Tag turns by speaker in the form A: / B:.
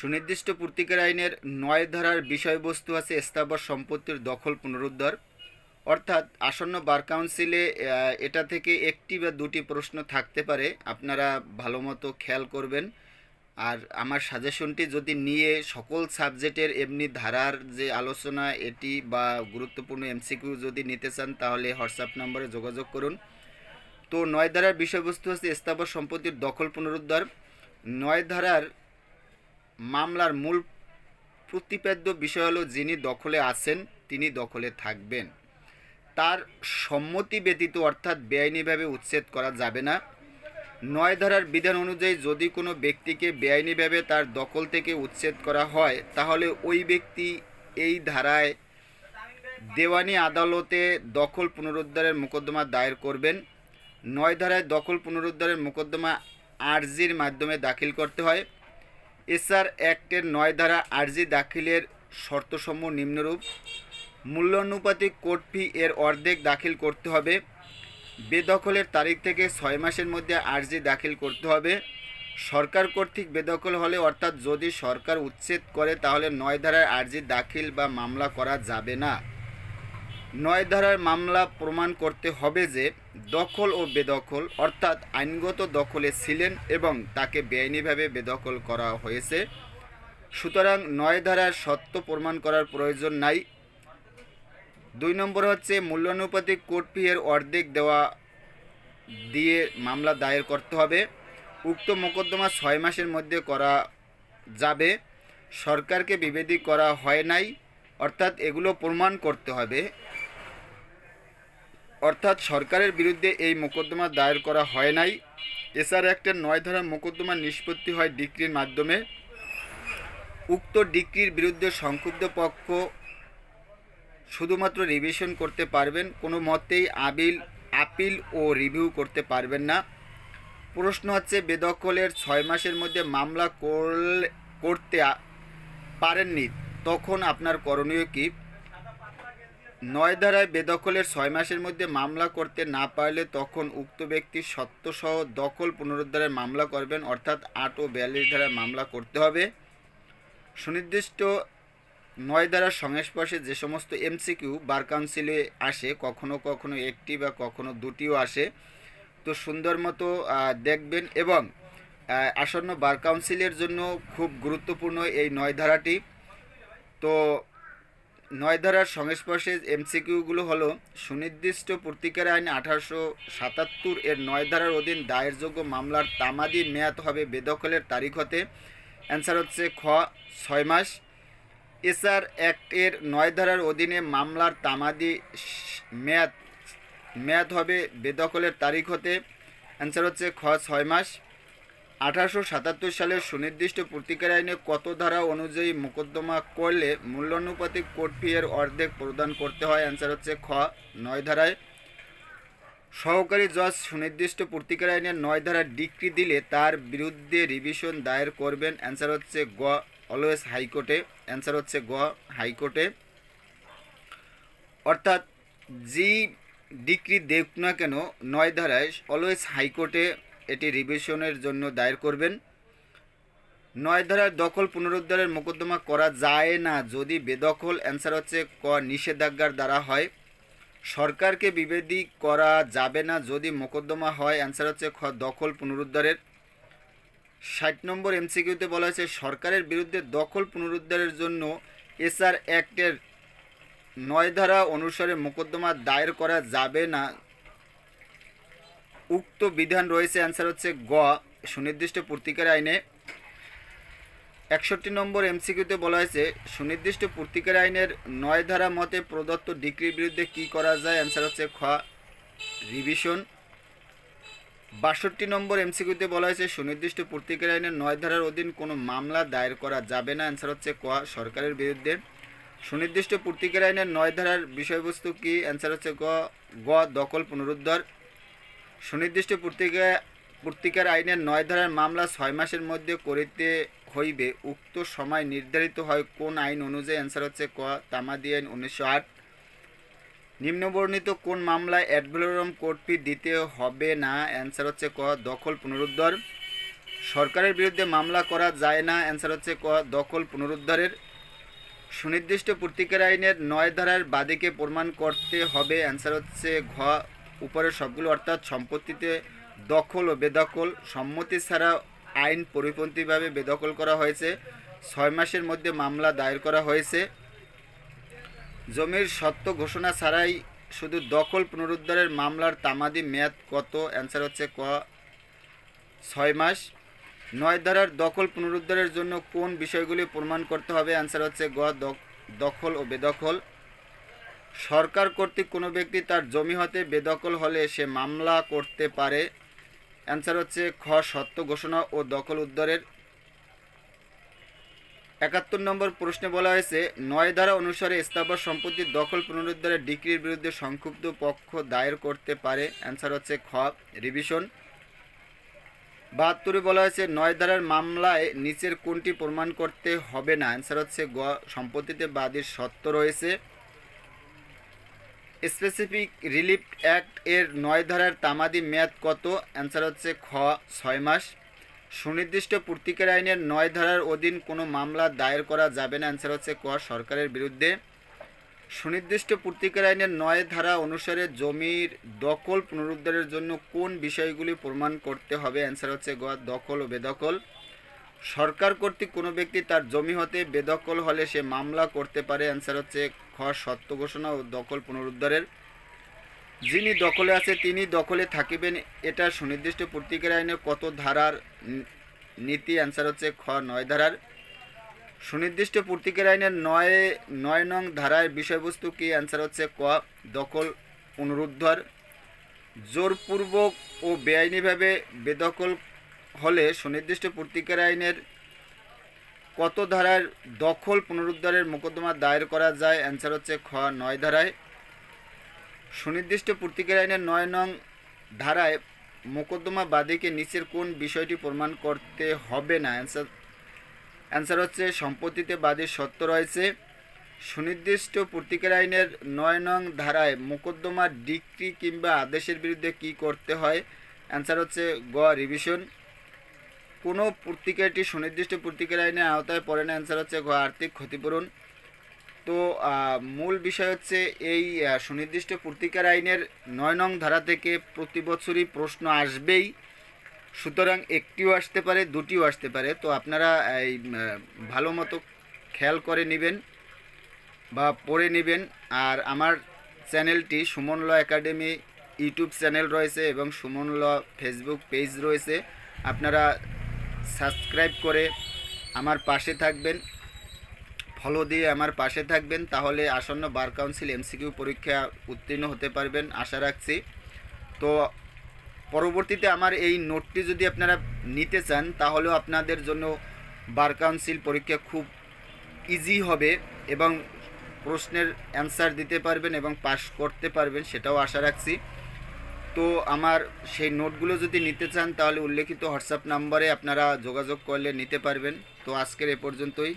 A: সুনির্দিষ্ট পূর্তিকার আইনের নয় ধারার বিষয়বস্তু আছে স্থাবর সম্পত্তির দখল পুনরুদ্ধার। অর্থাৎ আসন্ন বার কাউন্সিলে এটা থেকে একটি বা দুটি প্রশ্ন থাকতে পারে। আপনারা ভালো মতো খেয়াল করবেন। আর আমার সাজেশনটি, যদি নিয়ে সকল সাবজেক্টের এমনি ধারার যে আলোচনা, এটি বা গুরুত্বপূর্ণ এমসিকিউ যদি নিতে চান, তাহলে হোয়াটসঅ্যাপ নম্বরে যোগাযোগ করুন। তো নয় ধারার বিষয়বস্তু হচ্ছে স্থাবর সম্পত্তির দখল পুনরুদ্ধার। নয় ধারার মামলার মূল প্রতিপাদ্য বিষয় হলো যিনি দখলে আছেন, তিনি দখলে থাকবেন। তার সম্মতি ব্যতীত অর্থাৎ বেআইনিভাবে উচ্ছেদ করা যাবে না। নয় ধারার বিধান অনুযায়ী যদি কোনো ব্যক্তিকে বেআইনিভাবে তার দখল থেকে উচ্ছেদ করা হয়, তাহলে ওই ব্যক্তি এই ধারায় দেওয়ানি আদালতে দখল পুনরুদ্ধারের মোকদ্দমা দায়ের করবেন। নয় ধারায় দখল পুনরুদ্ধারের মোকদ্দমা আর্জির মাধ্যমে দাখিল করতে হয়। এসআর অ্যাক্টের নয় ধারা আর্জি দাখিলের শর্তসমূহ নিম্নরূপ। মূল্যানুপাতিক কোর্ট ফি এর অর্ধেক দাখিল করতে হবে। বেদখলের তারিখ থেকে ছয় মাসের মধ্যে আর্জি দাখিল করতে হবে। সরকার কর্তৃক বেদখল হলে অর্থাৎ যদি সরকার উচ্ছেদ করে তাহলে নয় ধারার আর্জি দাখিল বা মামলা করা যাবে না। নয় ধারার মামলা প্রমাণ করতে হবে যে দখল ও বেদখল, অর্থাৎ আইনগত দখলে ছিলেন এবং তাকে বেআইনিভাবে বেদখল করা হয়েছে। সুতরাং নয় ধারার সত্য প্রমাণ করার প্রয়োজন নাই। দুই নম্বর হচ্ছে মূল্যানুপাতিক কোর্ট ফি এর অর্ধেক দেওয়া দিয়ে মামলা দায়ের করতে হবে। উক্ত মোকদ্দমা ছয় মাসের মধ্যে করা যাবে। সরকারকে বিবেদী করা হয় নাই, অর্থাৎ এগুলো প্রমাণ করতে হবে। অর্থাৎ সরকারের বিরুদ্ধে এই মোকদ্দমা দায়ের করা হয় নাই। এসআর অ্যাক্টের নয় ধারা মোকদ্দমা নিষ্পত্তি হয় ডিক্রির মাধ্যমে। উক্ত ডিক্রির বিরুদ্ধে সংক্ষুব্ধ পক্ষ শুধুমাত্র রিভিশন করতে পারবেন, কোনো মতেই আবিল আপিল ও রিভিউ করতে পারবেন না। প্রশ্ন হচ্ছে, বেদখলের ছয় মাসের মধ্যে মামলা করতে পারেননি, তখন আপনার করণীয় কী? নয় ধারায় বেদখলের ছয় মাসের মধ্যে মামলা করতে না পারলে তখন উক্ত ব্যক্তি সত্যসহ দখল পুনরুদ্ধারের মামলা করবেন, অর্থাৎ আট ও বিয়াল্লিশ ধারায় মামলা করতে হবে। সুনির্দিষ্ট নয় ধারার সংস্পর্শে যে সমস্ত এমসিকিউ বার কাউন্সিলে আসে, কখনো কখনো একটি বা কখনো দুটিও আসে, তো সুন্দর মতো দেখবেন এবং আসন্ন বার কাউন্সিলের জন্য খুব গুরুত্বপূর্ণ এই নয় ধারাটি। তো নয় ধারার সংস্পর্শে এমসিকিউগুলো হলো, সুনির্দিষ্ট পূর্তিকার আইন আঠারোশো সাতাত্তর এর নয় ধারার অধীন দায়েরযোগ্য মামলার তামাদি মেয়াদ হবে বেদখলের তারিখ হতে। অ্যান্সার হচ্ছে খ, ছয় মাস। এসআর অ্যাক্টের নয় ধারার অধীনে মামলার তামাদি মেয়াদ মেয়াদ হবে বেদখলের তারিখ হতে। অ্যান্সার হচ্ছে খ, ছয় মাস। আঠারোশো সাতাত্তর সালের সুনির্দিষ্ট প্রতিকার আইনে কত ধারা অনুযায়ী মোকদ্দমা করলে মূল্যানুপাতিক কোর্ট ফি এর অর্ধেক প্রদান করতে হয়? অ্যান্সার হচ্ছে খ, নয় ধারায়। সহকারী জজ সুনির্দিষ্ট প্রতিকার আইনের নয় ধারা ডিক্রি দিলে তার বিরুদ্ধে রিভিশন দায়ের করবেন। অ্যান্সার হচ্ছে গ, অলওয়েজ হাইকোর্টে। অ্যান্সার হচ্ছে গ, হাইকোর্টে। অর্থাৎ যে ডিক্রি দেখ না কেন, নয় ধারায় অলওয়েজ হাইকোর্টে এটি রিভিশনের জন্য দায়ের করবেন। নয় ধারার দখল পুনরুদ্ধারের মোকদ্দমা করা যায় না যদি বেদখল অ্যান্সার হচ্ছে ক, নিষেধাজ্ঞার দ্বারা হয়। সরকারকে বিবেদী করা যাবে না যদি মোকদ্দমা হয়, অ্যান্সার হচ্ছে খ, দখল পুনরুদ্ধারের। ষাট নম্বর এমসিকিউতে বলা হয়েছে, সরকারের বিরুদ্ধে দখল পুনরুদ্ধারের জন্য এসআর অ্যাক্টের নয় ধারা অনুসারে মোকদ্দমা দায়ের করা যাবে না। উক্ত বিধান রয়েছে অ্যান্সার হচ্ছে গ। সুনির্দিষ্ট পূর্তিকার আইনে একষট্টি নম্বর এমসিকিউতে বলা হয়েছে, সুনির্দিষ্ট পূর্তিকার আইনের নয় ধারা মতে প্রদত্ত ডিগ্রির বিরুদ্ধে কি করা যায় অ্যান্সার হচ্ছে খ। রিভিশন বাষট্টি নম্বর এমসিকিউতে বলা হয়েছে, সুনির্দিষ্ট পূর্তিকার আইনের নয় ধারার অধীন কোনো মামলা দায়ের করা যাবে না অ্যান্সার হচ্ছে ক, সরকারের বিরুদ্ধে। সুনির্দিষ্ট পূর্তিকার আইনের নয় ধারার বিষয়বস্তু কি অ্যান্সার হচ্ছে গ। গ, দখল, পুনরুদ্ধার। সুনির্দিষ্ট পূর্তিকা পূর্তিকার আইনের নয় ধারার মামলা ছয় মাসের মধ্যে করিতে হইবে। উক্ত সময় নির্ধারিত হয় কোন আইন অনুযায়ী অ্যান্সার হচ্ছে ক, তামাদি আইন উনিশশো আট। নিম্নবর্ণিত কোন মামলায় অ্যাডভেলোরম কোর্টফি দিতে হবে না, অ্যান্সার হচ্ছে ক, দখল পুনরুদ্ধার। সরকারের বিরুদ্ধে মামলা করা যায় না, অ্যান্সার হচ্ছে ক, দখল পুনরুদ্ধারের। সুনির্দিষ্ট পূর্তিকার আইনের নয় ধারার বাদীকে প্রমাণ করতে হবে, অ্যান্সার হচ্ছে ঘ উপরের সবগুলো অর্থাৎ সম্পত্তিতে দখল ও বেদখল, সম্মতি ছাড়া আইন পরিপন্থীভাবে বেদখল করা হয়েছে। ছয় মাসের মধ্যে মামলা দায়ের করা হয়েছে। জমির সত্য ঘোষণা ছাড়াই শুধু দখল পুনরুদ্ধারের মামলার তামাদি মেয়াদ কত? অ্যান্সার হচ্ছে ক। ছয় মাস। নয় ধারার দখল পুনরুদ্ধারের জন্য কোন বিষয়গুলি প্রমাণ করতে হবে? অ্যান্সার হচ্ছে গ, দখ- দখল ও বেদখল। সরকার কর্তৃক কোনো ব্যক্তি তার জমি হতে বেদখল হলে সে মামলা করতে পারে। অ্যান্সার হচ্ছে খ, সত্য ঘোষণা ও দখল উদ্ধারের। একাত্তর নম্বর প্রশ্নে বলা হয়েছে, নয় ধারা অনুসারে স্থাবর সম্পত্তির দখল পুনরুদ্ধারের ডিক্রির বিরুদ্ধে সংক্ষুব্ধ পক্ষ দায়ের করতে পারে। অ্যান্সার হচ্ছে খ, রিভিশন। বাহাত্তরে বলা হয়েছে, নয় ধারার মামলায় নিচের কোনটি প্রমাণ করতে হবে না। অ্যান্সার হচ্ছে গ, সম্পত্তিতে বাদীর সত্য রয়েছে। স্পেসিফিক রিলিফ অ্যাক্ট এর নয় ধারার তামাদি মেয়াদ কত? অ্যান্সার হচ্ছে খ, ছয় মাস। সুনির্দিষ্ট পূর্তিকার আইনের নয় ধারার অধীন কোনো মামলা দায়ের করা যাবে না। অ্যান্সার হচ্ছে ক, সরকারের বিরুদ্ধে। সুনির্দিষ্ট পূর্তিকার আইনের নয় ধারা অনুসারে জমির দখল পুনরুদ্ধারের জন্য কোন বিষয়গুলি প্রমাণ করতে হবে? অ্যান্সার হচ্ছে গ, দখল ও বেদখল। সরকার কর্তৃক কোনো ব্যক্তি তার জমি হতে বেদখল হলে সে মামলা করতে পারে। অ্যান্সার হচ্ছে, খ, সত্য ঘোষণা ও দখল পুনরুদ্ধারের। যিনি দখলে আছে, তিনি দখলে থাকিবেন, এটা সুনির্দিষ্ট পত্রিকার আইনে কত ধারার নীতি? অ্যান্সার হচ্ছে, খ, নয় ধারার। সুনির্দিষ্ট পত্রিকার আইনের নয় নয় নং ধারার বিষয়বস্তু কি? অ্যান্সার হচ্ছে, ক, দখল পুনরুদ্ধার। জোরপূর্বক ও বেআইনিভাবে বেদখল হলে সুনির্দিষ্ট পত্রিকার আইনের কত ধারার দখল পুনরুদ্ধারের মোকদ্দমা দায়ের করা যায়? অ্যান্সার হচ্ছে খ, নয় ধারায়। সুনির্দিষ্ট পূর্তিকার আইনের নয় নং ধারায় মোকদ্দমা বাদীকে নিচের কোন বিষয়টি প্রমাণ করতে হবে না? অ্যান্সার অ্যান্সার হচ্ছে সম্পত্তিতে বাদীর সত্য রয়েছে। সুনির্দিষ্ট পূর্তিকার আইনের নয় নং ধারায় মোকদ্দমা ডিক্রি কিংবা আদেশের বিরুদ্ধে কি করতে হয়? অ্যান্সার হচ্ছে গ রিভিশন কোনো পত্রিকাটি সুনির্দিষ্ট পত্রিকার আইনের আওতায় পড়ে না। অ্যান্সার হচ্ছে আর্থিক ক্ষতিপূরণ। তো মূল বিষয় হচ্ছে এই সুনির্দিষ্ট পত্রিকার আইনের নয় নং ধারা থেকে প্রতি বছরই প্রশ্ন আসবেই। সুতরাং একটিও আসতে পারে, দুটিও আসতে পারে। তো আপনারা এই ভালো মতো খেয়াল করে নেবেন বা পড়ে নেবেন। আর আমার চ্যানেলটি Suman law academy YouTube channel রয়েছে এবং সুমন ল ফেসবুক পেজ রয়েছে। আপনারা সাবস্ক্রাইব করে আমার পাশে থাকবেন। ফলো দিয়ে আমার পাশে থাকবেন, তাহলে আসন্ন বার কাউন্সিল এমসিকিউ পরীক্ষা উত্তীর্ণ হতে পারবেন, আশা রাখছি। তো পরবর্তীতে আমার এই নোটটি যদি আপনারা নিতে চান, তাহলেও আপনাদের জন্য বার কাউন্সিল পরীক্ষা খুব ইজি হবে এবং প্রশ্নের অ্যান্সার দিতে পারবেন এবং পাশ করতে পারবেন, সেটাও আশা রাখছি। তো আমার সেই নোটগুলো যদি নিতে চান, তাহলে উল্লেখিত হোয়াটসঅ্যাপ নাম্বারে আপনারা যোগাযোগ করলে নিতে পারবেন। তো আজকের এ পর্যন্তই।